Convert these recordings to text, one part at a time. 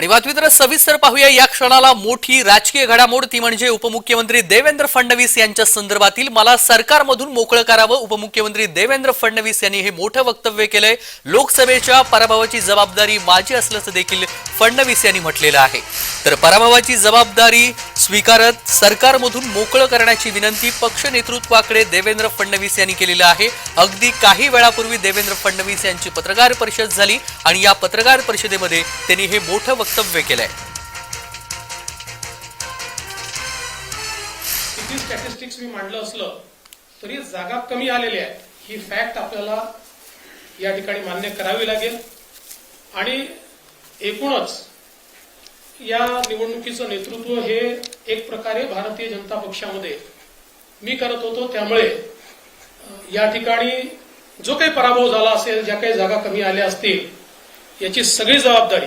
आणि बातमीतर सविस्तर पाहूया या क्षणाला मोठी राजकीय घडामोड ती म्हणजे उपमुख्यमंत्री देवेंद्र फडणवीस यांच्या संदर्भातील मला सरकारमधून मोकळं करावं. उपमुख्यमंत्री देवेंद्र फडणवीस यांनी हे मोठं वक्तव्य केलंय. लोकसभेच्या पराभवाची जबाबदारी माझी असल्याचं देखील फडणवीस यांनी म्हटलेलं आहे. तर पराभवाची जबाबदारी स्वीकारत सरकारमधून मोकळं करण्याची विनंती पक्ष नेतृत्वाकडे देवेंद्र फडणवीस यांनी केलेलं आहे. अगदी काही वेळापूर्वी देवेंद्र फडणवीस यांची पत्रकार परिषद झाली आणि या पत्रकार परिषदेमध्ये त्यांनी हे मोठं वक्तव्य केलंय. किती स्टॅटिस्टिक्स मी मांडलं असलं तरी जागा कमी आलेल्या आहेत ही फॅक्ट आपल्याला या ठिकाणी मान्य करावी लागेल. आणि एकूणच या निवडणुकीचं नेतृत्व हे एक प्रकारे भारतीय जनता पक्षामध्ये मी करत होतो. त्यामुळे या ठिकाणी जो काही पराभव झाला असेल ज्या काही जागा कमी आल्या असतील याची सगळी जबाबदारी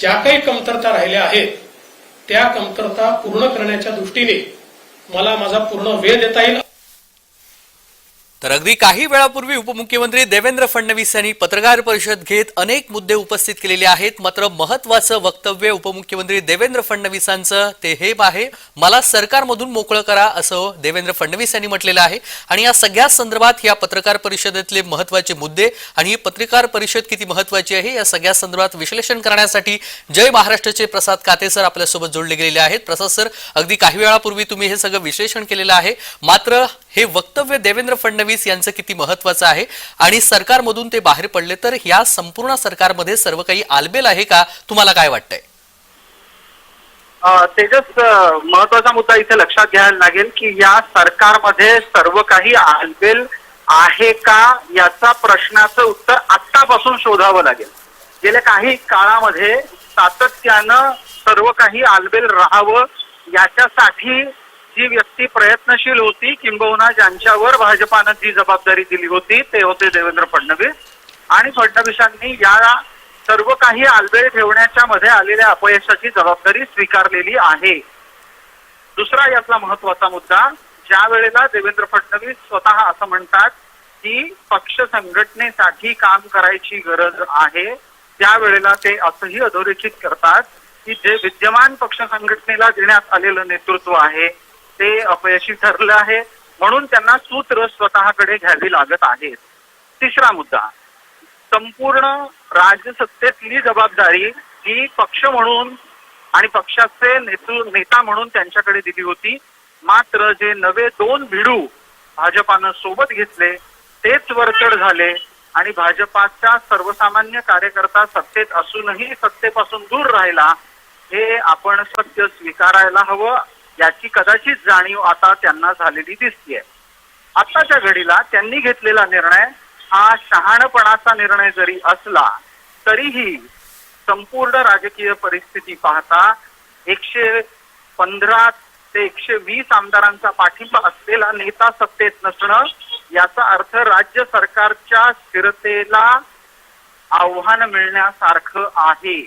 ज्या काही कमतरता राहिल्या आहेत त्या कमतरता पूर्ण करण्याच्या दृष्टीने मला माझा पूर्ण वेळ देता येईल. तर अगदी काही वेळापूर्वी उपमुख्यमंत्री देवेंद्र फडणवीस यांनी पत्रकार परिषद घेत अनेक मुद्दे उपस्थित केलेले आहेत. मात्र महत्वाचं वक्तव्य उपमुख्यमंत्री देवेंद्र फडणवीसांचं ते हे आहे मला सरकारमधून मोकळं करा असं देवेंद्र फडणवीस यांनी म्हटलेलं आहे. आणि या सगळ्या संदर्भात या पत्रकार परिषदेतले महत्त्वाचे मुद्दे आणि ही पत्रकार परिषद किती महत्वाची आहे या सगळ्या संदर्भात विश्लेषण करण्यासाठी जय महाराष्ट्राचे प्रसाद काते सर आपल्यासोबत जोडले गेलेले आहेत. प्रसाद सर अगदी काही वेळापूर्वी तुम्ही हे सगळं विश्लेषण केलेलं आहे. मात्र हे वक्तव्य देवेंद्र फडणवीस यांचं किती महत्वाचं आहे? आणि सरकारमधून ते बाहेर पडले तर या संपूर्ण सरकारमध्ये सर्व काही आलबेल आहे का? तुम्हाला काय वाटतंय? तेजस महत्त्वाचा मुद्दा इथे लक्षात घ्यायला लागेल की या सरकारमध्ये सर्व काही आलबेल आहे का? याचा प्रश्नाचं उत्तर आत्तापासून शोधावं लागेल. गेल्या काही काळामध्ये सातत्यानं सर्व काही आलबेल राहावं याच्यासाठी जी व्यक्ती प्रयत्नशील होती किंबहुना ज्यांच्यावर भाजपानं जी जबाबदारी दिली होती ते होते देवेंद्र फडणवीस. आणि फडणवीसांनी या सर्व काही आलबेळ ठेवण्याच्या मध्ये आलेल्या अपयशाची जबाबदारी स्वीकारलेली आहे. दुसरा यातला महत्त्वाचा मुद्दा ज्या वेळेला देवेंद्र फडणवीस स्वतः असं म्हणतात की पक्ष संघटनेसाठी काम करायची गरज आहे त्यावेळेला ते असंही अधोरेखित करतात की जे विद्यमान पक्ष संघटनेला देण्यात आलेलं नेतृत्व आहे ते अपयशी ठरलं आहे म्हणून त्यांना सूत्र स्वतःकडे घ्यावी लागत आहेत तिसरा मुद्दा. संपूर्ण राजसत्तेतली जबाबदारी ही पक्ष म्हणून आणि पक्षाचे नेतृ नेता म्हणून त्यांच्याकडे दिली होती. मात्र जे नवे दोन भिडू भाजपानं सोबत घेतले तेच वरचढ झाले आणि भाजपाचा सर्वसामान्य कार्यकर्ता सत्तेत असूनही सत्तेपासून दूर राहिला हे आपण सत्य स्वीकारायला हवं. याची कदाचित जाणीव आता त्यांना झालेली दिसतीये. आत्ताच्या घडीला त्यांनी घेतलेला निर्णय हा शहाणपणाचा निर्णय जरी असला तरीही संपूर्ण राजकीय परिस्थिती पाहता एकशे पंधरा ते एकशे वीस आमदारांचा पाठिंबा असलेला नेता सत्तेत नसणं याचा अर्थ राज्य सरकारच्या स्थिरतेला आव्हान मिळण्यासारखं आहे.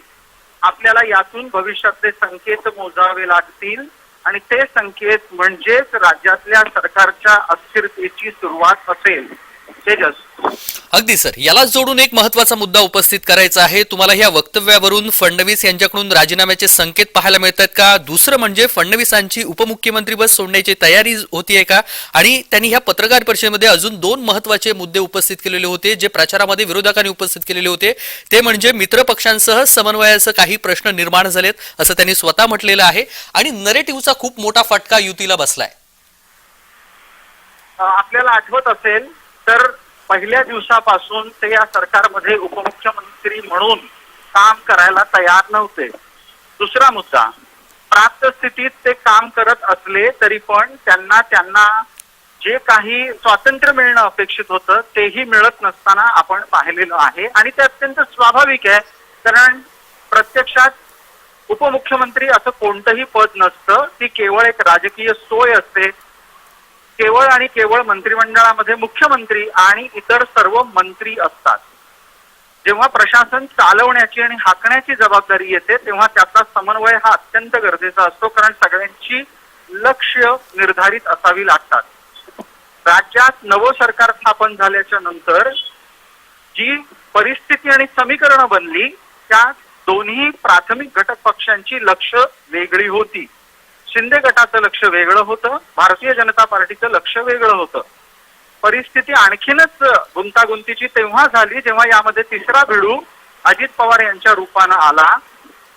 आपल्याला यातून भविष्यातले संकेत मोजावे लागतील. आणि ते संकेत म्हणजेच राज्यातल्या सरकारच्या अस्थिरतेची सुरुवात असेल. अगदी सर. याला जोडून एक महत्त्वाचा मुद्दा उपस्थित करायचा आहे. तुम्हाला ह्या वक्तव्यावरून फडणवीस यांच्याकडून राजीनाम्याचे संकेत पाहायला मिळतात का? दुसरं म्हणजे फडणवीसांची उपमुख्यमंत्री पद सोडण्याची तयारी होतीये का? आणि त्यांनी ह्या पत्रकार परिषदेमध्ये अजून दोन महत्त्वाचे मुद्दे उपस्थित केलेले होते जे प्रचारामध्ये विरोधकांनी उपस्थित केलेले होते. ते म्हणजे मित्र पक्षांसह समन्वयाचं काही प्रश्न निर्माण झालेत असं त्यांनी स्वतः म्हटलेलं आहे. आणि नरेटिव्हचा खूप मोठा फटका युतीला बसलाय. आपल्याला आठवत असेल तर पहिल्या दिवसापासून ते या सरकारमध्ये उपमुख्यमंत्री म्हणून काम करायला तयार नव्हते. दुसरा मुद्दा प्राप्त स्थितीत ते काम करत असले तरी पण त्यांना त्यांना जे काही स्वातंत्र्य मिळणं अपेक्षित होतं तेही मिळत नसताना आपण पाहिलेलं आहे. आणि ते अत्यंत स्वाभाविक आहे कारण प्रत्यक्षात उपमुख्यमंत्री असं कोणतंही पद नसतं ती केवळ एक राजकीय सोय असते. केवळ आणि केवळ मंत्रिमंडळामध्ये मुख्यमंत्री आणि इतर सर्व मंत्री असतात. जेव्हा प्रशासन चालवण्याची आणि हाकण्याची जबाबदारी येते तेव्हा त्याचा समन्वय हा अत्यंत गरजेचा असतो कारण सगळ्यांची लक्ष निर्धारित असावी लागतात. राज्यात नवं सरकार स्थापन झाल्याच्यानंतर जी परिस्थिती आणि समीकरणं बनली त्या दोन्ही प्राथमिक घटक पक्षांची लक्ष वेगळी होती. शिंदे गटाचं लक्ष वेगळं होतं भारतीय जनता पार्टीचं लक्ष वेगळं होतं. परिस्थिती आणखीनच गुंतागुंतीची तेव्हा झाली जेव्हा यामध्ये तिसरा भिडू अजित पवार यांच्या रूपानं आला.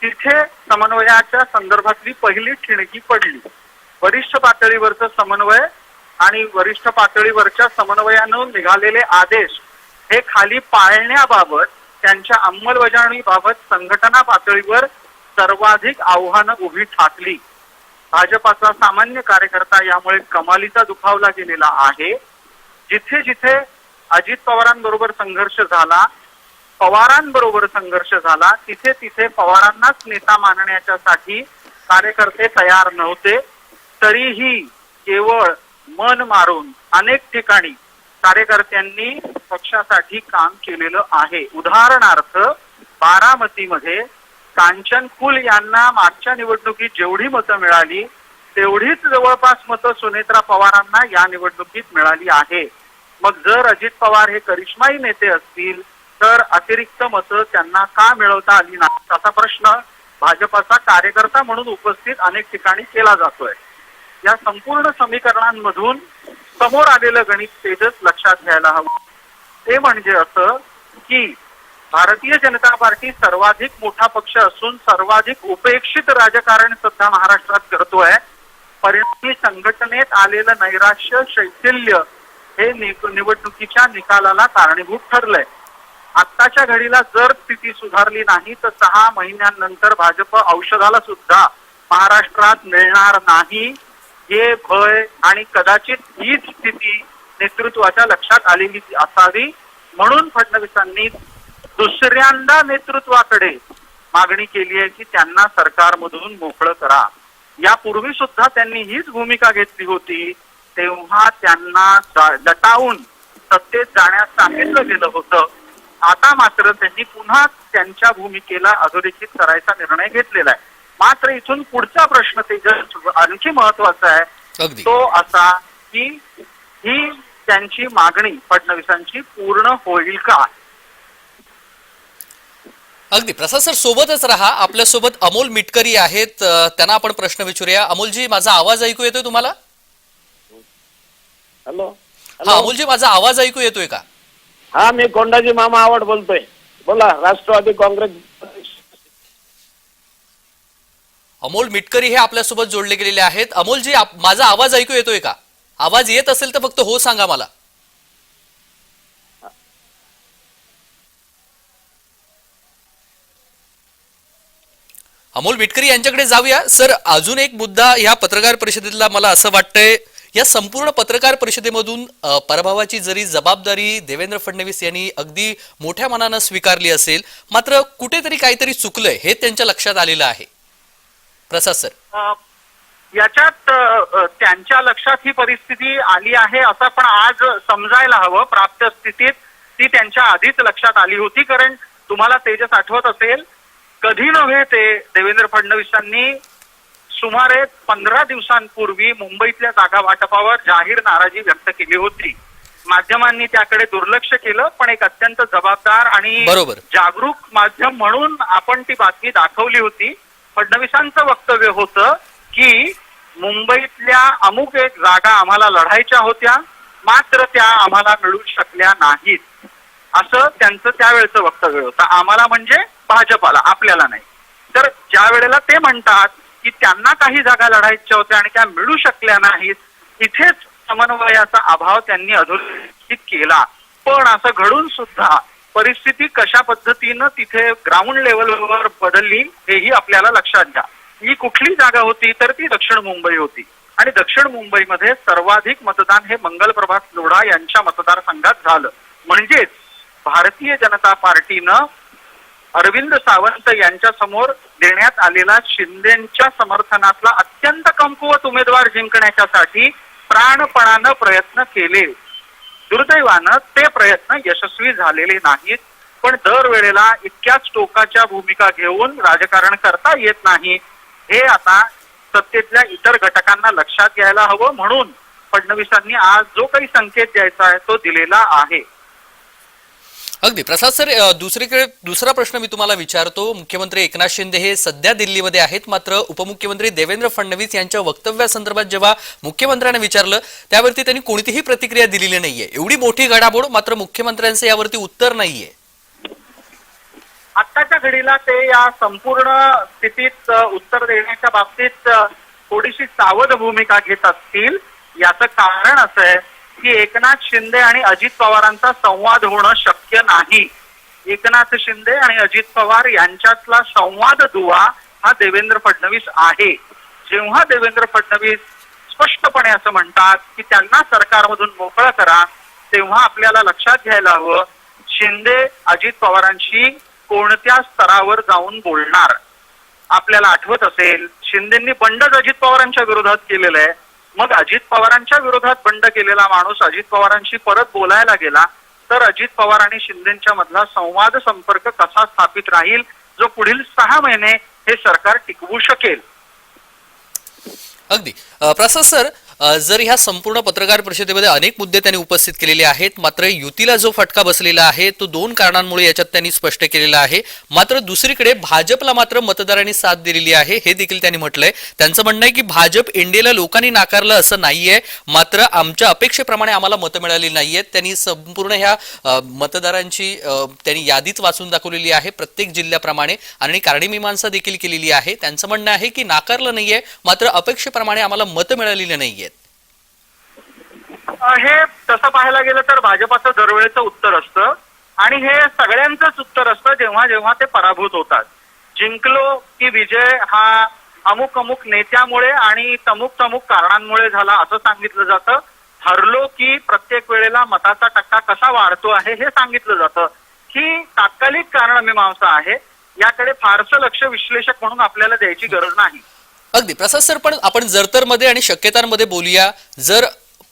तिथे समन्वयाच्या संदर्भातली पहिली ठिणगी पडली. वरिष्ठ पातळीवरचं समन्वय आणि वरिष्ठ पातळीवरच्या समन्वयानं निघालेले आदेश हे खाली पाळण्याबाबत त्यांच्या अंमलबजावणीबाबत संघटना पातळीवर सर्वाधिक आव्हानं उभी ठाकली. भाजपाचा सामान्य कार्यकर्ता यामुळे कमालीचा दुखावला गेलेला आहे. जिथे जिथे अजित पवारांबरोबर संघर्ष झाला पवारांबरोबर संघर्ष झाला तिथे तिथे पवारांनाच नेता मानण्याच्यासाठी कार्यकर्ते तयार नव्हते. तरीही केवळ मन मारून अनेक ठिकाणी कार्यकर्त्यांनी पक्षासाठी काम केलेलं आहे. उदाहरणार्थ बारामतीमध्ये कांचन कुल यांना मागच्या निवडणुकीत जेवढी मतं मिळाली तेवढीच जवळपास मतं सुनेत्रा पवारांना या निवडणुकीत मिळाली आहे. मग जर अजित पवार हे करिश्माई नेते असतील तर अतिरिक्त मतं त्यांना का मिळवता आली नाही असा प्रश्न भाजपाचा कार्यकर्ता म्हणून उपस्थित अनेक ठिकाणी केला जातोय. या संपूर्ण समीकरणांमधून समोर आलेलं गणित तेजच लक्षात घ्यायला हवं. ते म्हणजे असं की भारतीय जनता पार्टी सर्वाधिक मोठा पक्ष असून सर्वाधिक उपेक्षित राजकारण सध्या महाराष्ट्रात करतोय परिणामी संघटनेत आलेलं नैराश्य शैथिल्य हे निवडणुकीच्या निकालाला कारणीभूत ठरलंय. आत्ताच्या घडीला जर स्थिती सुधारली नाही तर सहा महिन्यांनंतर भाजप औषधाला सुद्धा महाराष्ट्रात मिळणार नाही. हे भय आणि कदाचित हीच स्थिती नेतृत्वाच्या लक्षात आलेली असावी. म्हणून फडणवीसांनी दुसऱ्यांदा नेतृत्वाकडे मागणी केली आहे की त्यांना सरकारमधून मोकळं करा. यापूर्वी सुद्धा त्यांनी हीच भूमिका घेतली होती तेव्हा त्यांना दटावून सत्तेत जाण्यास सांगितलं गेलं होतं. आता मात्र त्यांनी पुन्हा त्यांच्या भूमिकेला अधोरेखित करायचा निर्णय घेतलेला आहे. मात्र इथून पुढचा प्रश्न तेजस आणखी महत्त्वाचा आहे तो असा की ही त्यांची मागणी फडणवीसांची पूर्ण होईल का? अगदी. प्रसाद सर सोबतच राहा. आपल्यासोबत अमोल मिटकरी आहेत. त्यांना आपण प्रश्न विचारूया. अमोलजी माझा आवाज ऐकू येतोय तुम्हाला? हॅलो. हा अमोलजी माझा आवाज ऐकू येतोय का? हा मी कोंडाजी मामा आवड बोलतोय. बोला राष्ट्रवादी काँग्रेस. अमोल मिटकरी हे आपल्यासोबत जोडले गेलेले आहेत. अमोलजी आप- माझा आवाज ऐकू येतोय का? आवाज येत असेल तर फक्त हो सांगा मला. अमोल बिटकरी यांच्याकडे जाऊया. सर अजून एक मुद्दा या पत्रकार परिषदेतला मला असं वाटतंय या संपूर्ण पत्रकार परिषदेमधून पराभवाची जरी जबाबदारी देवेंद्र फडणवीस यांनी अगदी मोठ्या मनानं स्वीकारली असेल मात्र कुठेतरी काहीतरी चुकलंय हे त्यांच्या लक्षात आलेलं आहे. प्रसाद सर. याच्यात त्यांच्या लक्षात ही परिस्थिती आली आहे असं पण आज समजायला हवं प्राप्त स्थितीत ती त्यांच्या आधीच लक्षात आली होती कारण तुम्हाला तेजस आठवत असेल कधी नव्हे ते. देवेंद्र फडणवीसांनी सुमारे पंधरा दिवसांपूर्वी मुंबईतल्या जागा वाटपावर जाहीर नाराजी व्यक्त केली होती. माध्यमांनी त्याकडे दुर्लक्ष केलं पण एक अत्यंत जबाबदार आणि. जागरूक माध्यम म्हणून आपण ती बातमी दाखवली होती. फडणवीसांचं वक्तव्य होतं की मुंबईतल्या अमुक एक जागा आम्हाला लढायच्या होत्या मात्र त्या आम्हाला मिळू शकल्या नाहीत. असं त्यांचं त्यावेळेचं वक्तव्य होतं. आम्हाला म्हणजे भाजपाला आपल्याला नाही. तर ज्या वेळेला ते म्हणतात की त्यांना काही जागा लढायच्या होत्या आणि त्या मिळू शकल्या नाहीत इथेच समन्वयाचा अभाव त्यांनी अधोरेखित केला. पण असं घडून सुद्धा परिस्थिती कशा पद्धतीनं तिथे ग्राउंड लेवलवर बदलली हेही आपल्याला लक्षात घ्या. ही कुठली जागा होती तर ती दक्षिण मुंबई होती. आणि दक्षिण मुंबईमध्ये सर्वाधिक मतदान हे मंगल प्रभात लोढा यांच्या मतदारसंघात झालं. म्हणजेच भारतीय जनता पार्टीनं अरविंद सावंत यांच्या समोर देण्यात आलेला शिंदेच्या समर्थनातला अत्यंत कमकुवत उमेदवार जिंकण्याच्यासाठी प्राणपणानं प्रयत्न केले. दुर्दैवानं ते प्रयत्न यशस्वी झालेले नाहीत पण दरवेळेला इतक्याच टोकाच्या भूमिका घेऊन राजकारण करता येत नाही. हे आता सत्तेतल्या इतर घटकांना लक्षात घ्यायला हवं म्हणून फडणवीसांनी आज जो काही संकेत द्यायचा आहे तो दिलेला आहे. अगदी. प्रसाद सर दुसरीकडे दुसरा प्रश्न मी तुम्हाला विचारतो. मुख्यमंत्री एकनाथ शिंदे हे सध्या दिल्लीमध्ये आहेत. मात्र उपमुख्यमंत्री देवेंद्र फडणवीस यांच्या वक्तव्यासंदर्भात जेव्हा मुख्यमंत्र्यांना विचारलं त्यावरती त्यांनी कोणतीही प्रतिक्रिया दिलेली नाहीये. एवढी मोठी घडामोड मात्र मुख्यमंत्र्यांचं यावरती उत्तर नाहीये. आत्ताच्या घडीला ते या संपूर्ण स्थितीत उत्तर देण्याच्या बाबतीत थोडीशी सावध भूमिका घेत असतील. याचं कारण असं आहे की एकनाथ शिंदे आणि अजित पवारांचा संवाद होणं शक्य नाही. एकनाथ शिंदे आणि अजित पवार यांच्यातला संवाद दुवा हा देवेंद्र फडणवीस आहे. जेव्हा देवेंद्र फडणवीस स्पष्टपणे असं म्हणतात की त्यांना सरकारमधून मोकळं करा तेव्हा आपल्याला लक्षात घ्यायला हवं शिंदे अजित पवारांशी कोणत्या स्तरावर जाऊन बोलणार? आपल्याला आठवत असेल शिंदेंनी बंडच अजित पवारांच्या विरोधात केलेलं आहे. मग अजित पवारांच्या विरोधात बंड केलेला माणूस अजित पवारांशी परत बोलायला गेला तर अजित पवार आणि शिंदेच्या मधला संवाद संपर्क कसा स्थापित राहील जो पुढील सहा महिने हे सरकार टिकवू शकेल? अगदी. प्रसाद सर जर ह्या संपूर्ण पत्रकार परिषदेमध्ये अनेक मुद्दे त्यांनी उपस्थित केलेले आहेत मात्र युतीला जो फटका बसलेला आहे तो दोन कारणांमुळे याच्यात त्यांनी स्पष्ट केलेला आहे. मात्र दुसरीकडे भाजपला मात्र मतदारांनी साथ दिलेली आहे हे देखील त्यांनी म्हटलंय. त्यांचं म्हणणं आहे की भाजप एनडीएला लोकांनी नाकारलं असं नाहीये मात्र आमच्या अपेक्षेप्रमाणे आम्हाला मतं मिळाली नाहीयेत. त्यांनी संपूर्ण ह्या मतदारांची त्यांनी यादीच वाचून दाखवलेली आहे प्रत्येक जिल्ह्याप्रमाणे. आणि कारणी मीमांसा देखील केलेली आहे. त्यांचं म्हणणं आहे की नाकारलं नाहीये मात्र अपेक्षेप्रमाणे आम्हाला मतं मिळालेली नाहीये. हे तसं पाहायला गेलं तर भाजपाचं दरवेळेचं उत्तर असतं आणि हे सगळ्यांचंच उत्तर असतं जेव्हा जेव्हा ते पराभूत होतात. जिंकलो की विजय हा अमुक अमुक नेत्यामुळे आणि तमुक तमुक कारणांमुळे झाला असं सांगितलं जातं. हरलो की प्रत्येक वेळेला मताचा टक्का कसा वाढतो आहे हे सांगितलं जातं. ही तात्कालिक कारणमीमांसा आहे. याकडे फारसं लक्ष विश्लेषक म्हणून आपल्याला द्यायची गरज नाही. अगदी. प्रसाद सर पण आपण जरतरमध्ये आणि शक्यतांमध्ये बोलूया. जर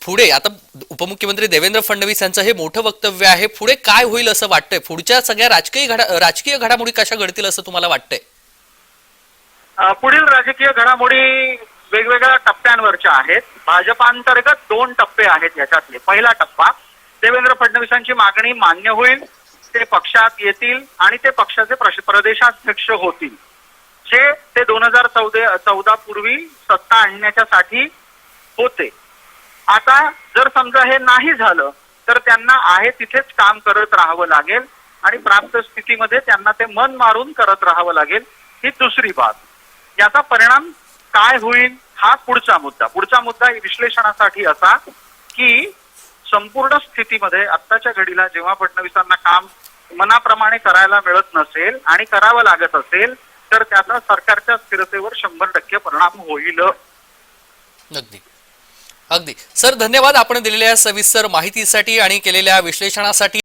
पुढे आता उपमुख्यमंत्री देवेंद्र फडणवीस यांचं हे मोठं वक्तव्य आहे पुढे काय होईल असं वाटतंय? पुढच्या सगळ्या राजकीय घडा राजकीय घडामोडी कशा घडतील असं तुम्हाला वाटतंय? पुढील राजकीय घडामोडी वेगवेगळ्या टप्प्यांवरच्या आहेत. भाजपांतर्गत दोन टप्पे आहेत याच्यातले. पहिला टप्पा देवेंद्र फडणवीसांची मागणी मान्य होईल ते पक्षात येतील आणि ते पक्षाचे प्रदेशाध्यक्ष होतील. जे ते दोन हजार चौदा चौदा पूर्वी सत्ता आणण्याच्यासाठी होते. आता जर समजा हे नाही झालं तर त्यांना आहे तिथेच काम करत राहावं लागेल आणि प्राप्त स्थितीमध्ये त्यांना ते मन मारून करत राहावं लागेल ही दुसरी बाब. याचा परिणाम काय होईल हा पुढचा मुद्दा. पुढचा मुद्दा विश्लेषणासाठी असा की संपूर्ण स्थितीमध्ये आत्ताच्या घडीला जेव्हा फडणवीसांना काम मनाप्रमाणे करायला मिळत नसेल आणि करावं लागत असेल तर त्याचा सरकारच्या स्थिरतेवर शंभर टक्के परिणाम होईल. अगदी अगदी. सर धन्यवाद आपण दिलेल्या सविस्तर माहितीसाठी आणि केलेल्या विश्लेषणासाठी.